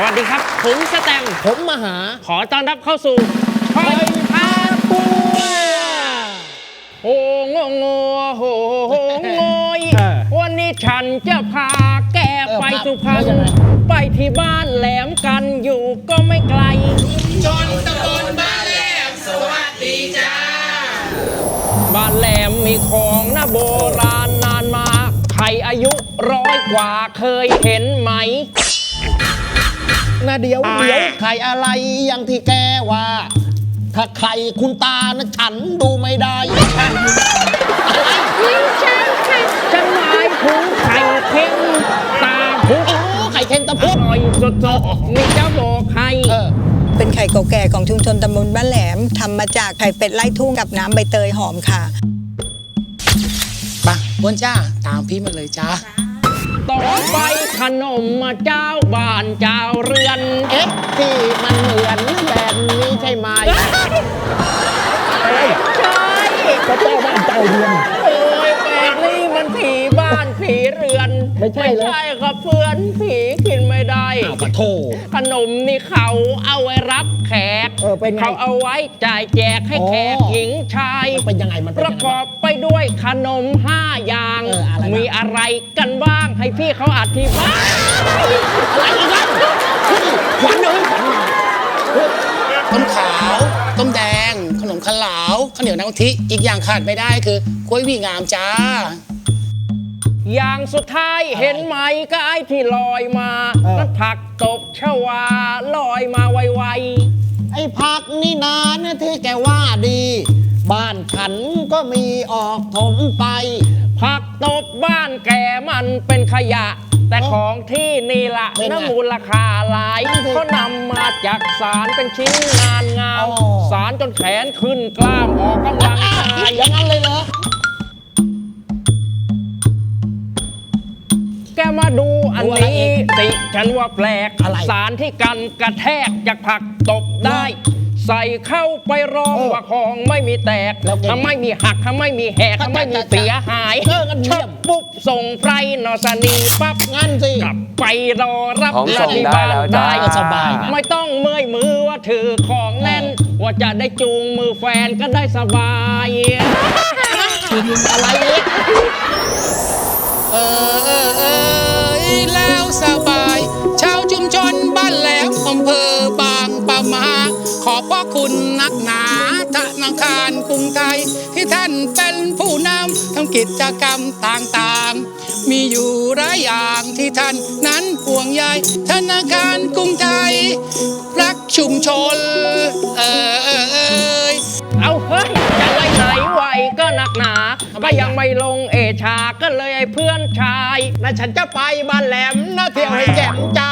สวัสดีครับ ผมสแตมป์ผมมาหา ขอต้อนรับเข้าสู่คอยพาปัวโอ้งงงโหโหงยเออวันนี้ฉันจะพาแกไปเออพาสุพรรณแล้วยังไงไปที่บ้านแหลมกันอยู่ก็ไม่ไกลบ้านแหลมมีของนะโบราณนานมา ใครอายุร้อยกว่าเคยเห็นไหม นะเดี๋ยวเดี๋ยวไข่อะไรอย่างที่แกว่า ถ้าไข่คุณตานะฉันดูไม่ได้ฉันหมายถึงไข่เค็มตาพุกโอ้ไข่เค็มตะอพุกร่อยสดๆนี่จะบอกใครเออเป็นไข่เก่าแก่ของชุมชนตำบลบ้านแหลมทำมาจากไข่เป็ดไล่ทุ่งกับน้ำใบเตยหอมค่ะปะบนจ้า ตามพี่มาเลยจ้า ต่อไปขนมมาเจ้าบ้านเจ้าเรือน เอ๊ะที่มันเหมือนแบบนี้ใช่ไหมใช่ก็เจ้าบ้านเจ้าเรือน โอ้ยแปลกนี่มันผีบ้านผีเรือนไม่ใช่เหรอ ไม่ใช่ครับเพื่อนผีกินไม่ได้ อ้าวปะโถขนมนี่เขาเอาไว้รับแขก เออเป็นไง เขาเอาไว้จ่ายแจกให้แขกอ๋อหญิงชายมันเป็นยังไงมันปเป็นระยังกไงอบไปด้วยขนมห้าอย่าง เอออะไรบ้าง มีอะไรกันบ้างให้พี่เขาอธิบาย อะไรอีกแล้วเฮ้ยขวัญเอ้ยขวัญมาต้มขาว ต้มแดง ขนมข้าวหลาวข้าวเหนียวน้ำกะทิอีกอย่างขาดไม่ได้คือกล้วยหวีงามจ้า อย่างสุดท้ายเห็นไหมก็ไอ้ที่ลอยมานั่นผักตบชวาลอยมาไวไอ้ผักนี่นานนะที่แกว่าดี บ้านฉันก็มีออกถมไปๆผักตบบ้านแกมันเป็นขยะ แต่ของที่นี่ละเป็นไง น้ำมูลค่าหลายนั่นสิเขานำมาจากสารเป็นชิ้นงานงามอ๋อ สารจนแขนขึ้นกล้ามออกกำลังกาย อย่างนั้นเลยเหรอ แกมาดูอันดูอะไรนี้อี กสิฉันว่าแปลก อะไรสารที่กันกระแทกจากผักตบได้ ใส่เข้าไปรองเออว่าของไม่มีแตกแล้วไงถ้าไม่มีหักถ้าไม่มีแหกถ้าถ้าไม่มีจะจะเสียหายเอองั้นเยี่ชยอมบปุ๊บส่งไพรนอสนีปั๊บงั้นสิ กลับไปรอรับของส่งที่ได้บ้านแล้วจ้าได้ก็สบายนะ ไม่ต้องเมื่อยมือว่าถือของแน่น ว่าจะได้จูงมือแฟนก็ได้สบาย อะไรเนี่ยเออเออ คุณนักหนาธนาคารกรุงไทย ที่ท่านเป็นผู้นำทำกิจกรรมต่างๆ มีอยู่หลายอย่างที่ท่านนั้นห่วงใยธนาคารกรุงไทย รักชุมชน เออเออเอยเอาเฮ้ยจะไปไหนไหวก็หนักหนาก็ยังไม่ลงเอชาก็เลยไอ้เพื่อนชายนะฉันจะไปบ้านแหลมนะเที่ยวให้แจ่มจ้